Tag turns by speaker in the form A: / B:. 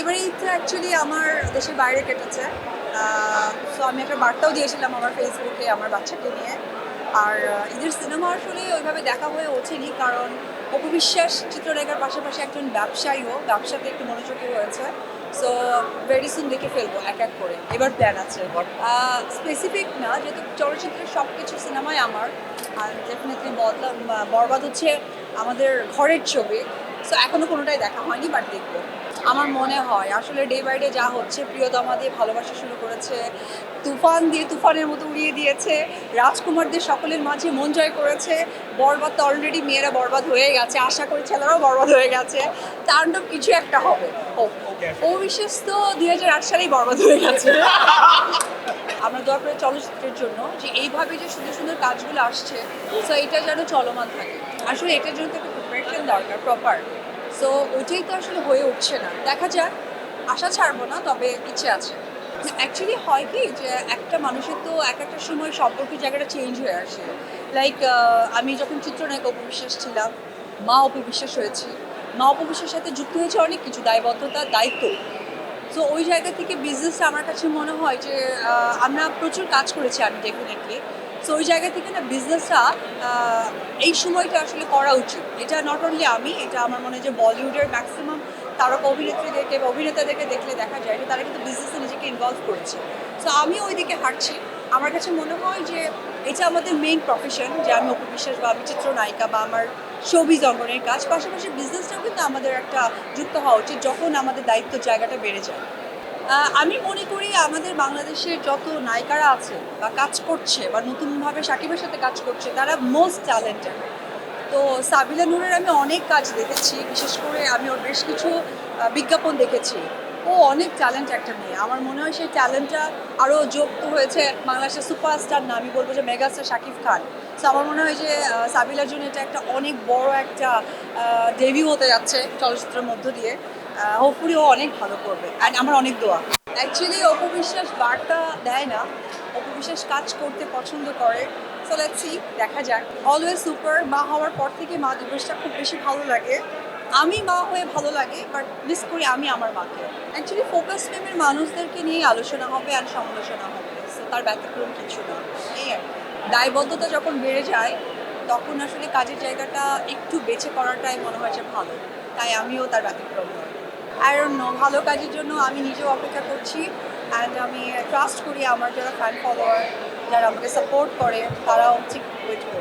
A: এবারে ঈদটা অ্যাকচুয়ালি আমার দেশের বাইরে কেটেছে। সো আমি একটা বার্তাও দিয়েছিলাম আমার ফেসবুকে আমার বাচ্চাকে নিয়ে। আর ঈদের সিনেমা আসলে ওইভাবে দেখা হয়ে ওঠেনি কারণ অপবিশ্বাস চিত্রনায়িকার পাশাপাশি একজন ব্যবসায়ীও ব্যবসাতে একটু মনোযোগী হয়েছে সো ভেরি সুন দেখে ফেলব এক এক করে। এবার প্ল্যান আছে। স্পেসিফিক না যেহেতু চলচ্চিত্রের সব কিছু সিনেমাই আমার। আর ডেফিনেটলি বদলা বরবাদ হচ্ছে আমাদের ঘরের ছবি। সো এখনও কোনোটাই দেখা হয়নি বাট দেখব। আমার মনে হয়, আসলে ডে বাই ডে যা হচ্ছে, প্রিয়তমা দিয়ে ভালোবাসা শুরু করেছে, তুফান দিয়ে তুফানের মতো উড়িয়ে দিয়েছে রাজকুমারদের সকলের মাঝে মন জয় করেছে, বরবাদ তো অলরেডি মেয়েরা বরবাদ হয়ে গেছে, আশা করি ছেলেরাও বরবাদ হয়ে গেছে। তাণ্ডব কিছু একটা হবে ও বিশেষ তো দুই হাজার আট সালেই বরবাদ হয়ে গেছে। আমরা দোয়া করে চলচ্চিত্রের জন্য যে এইভাবে যে সুন্দর সুন্দর কাজগুলো আসছে সো এটা যেন চলমান থাকে। আসলে এটার জন্য তো প্রিপারেশন দরকার প্রপার সো ওইটাই তো আসলে হয়ে উঠছে না। দেখা যাক, আশা ছাড়বো না, তবে ইচ্ছে আছে। অ্যাকচুয়ালি হয় কি যে, একটা মানুষের তো এক একটা সময় সম্পর্কের জায়গাটা চেঞ্জ হয়ে আসে। লাইক আমি যখন চিত্রনায়ক অপবিশ্বাস ছিলাম, মা অপবিশ্বাস হয়েছি। মা অপবিশ্বাসের সাথে যুক্ত হয়েছে অনেক কিছু, দায়বদ্ধতা, দায়িত্ব। সো ওই জায়গা থেকে বিজনেসটা আমার কাছে মনে হয় যে আমরা প্রচুর কাজ করেছি আমি ডেফিনেটলি সো ওই জায়গা থেকে না বিজনেসটা এই সময়টা আসলে করা উচিত। এটা নট অনলি আমি, এটা আমার মনে হয় যে বলিউডের ম্যাক্সিমাম তারকা অভিনেত্রীদেরকে অভিনেতাদেরকে দেখলে দেখা যায় যে তারা কিন্তু বিজনেসে নিজেকে ইনভলভ করেছে। সো আমি ওই দিকে হাঁটছি। আমার কাছে মনে হয় যে এটা আমাদের মেইন প্রফেশন যে আমি অপবিশ্বাস বা আমি চিত্রনায়িকা বা আমার শোবিজ অঙ্গনের কাজ। পাশাপাশি বিজনেসটাও কিন্তু আমাদের একটা যুক্ত হওয়া উচিত যখন আমাদের দায়িত্ব জায়গাটা বেড়ে যায়। আমি মনে করি আমাদের বাংলাদেশের যত নায়িকারা আছে বা কাজ করছে বা নতুনভাবে সাকিবের সাথে কাজ করছে, তারা মোস্ট ট্যালেন্টেড তো সাবিলা নূরের আমি অনেক কাজ দেখেছি, বিশেষ করে আমি ওর বেশ কিছু বিজ্ঞাপন দেখেছি। ও অনেক ট্যালেন্ট একটা মেয়ে। আমার মনে হয় সেই ট্যালেন্টটা আরও যুক্ত হয়েছে বাংলাদেশের সুপারস্টার না, আমি বলব যে মেগাস্টার শাকিব খান। তো আমার মনে হয় যে সাবিলার জন্য এটা একটা অনেক বড় একটা ডেবিউ হতে যাচ্ছে চলচ্চিত্রের মধ্য দিয়ে। হোপফুলি ও অনেক ভালো করবে। অ্যান্ড আমার অনেক দোয়া। অ্যাকচুয়ালি অপবিশ্বাস বার্তা দেয় না। অপবিশ্বাস কাজ করতে পছন্দ করে। সো লেটস দেখা যাক। অলওয়েজ সুপার মা হওয়ার পর থেকে মা দিবসটা খুব বেশি ভালো লাগে। আমি মা হয়ে ভালো লাগে বাট মিস করি আমি আমার মাকে। অ্যাকচুয়ালি ফোকাস ফেমের মানুষদেরকে নিয়ে আলোচনা হবে আর সমালোচনা হবে তার ব্যতিক্রম কিছু না। এই আর দায়বদ্ধতা যখন বেড়ে যায়, তখন আসলে কাজের জায়গাটা একটু বেছে করাটাই মনে হয় যে ভালো। তাই আমিও তার ব্যতিক্রম নই। আর ভালো কাজের জন্য আমি নিজেও অপেক্ষা করছি অ্যান্ড আমি ট্রাস্ট করি আমার যারা ফ্যান ফলোয়ার যারা আমাকে সাপোর্ট করে, তারাও ঠিক ওয়েট করবে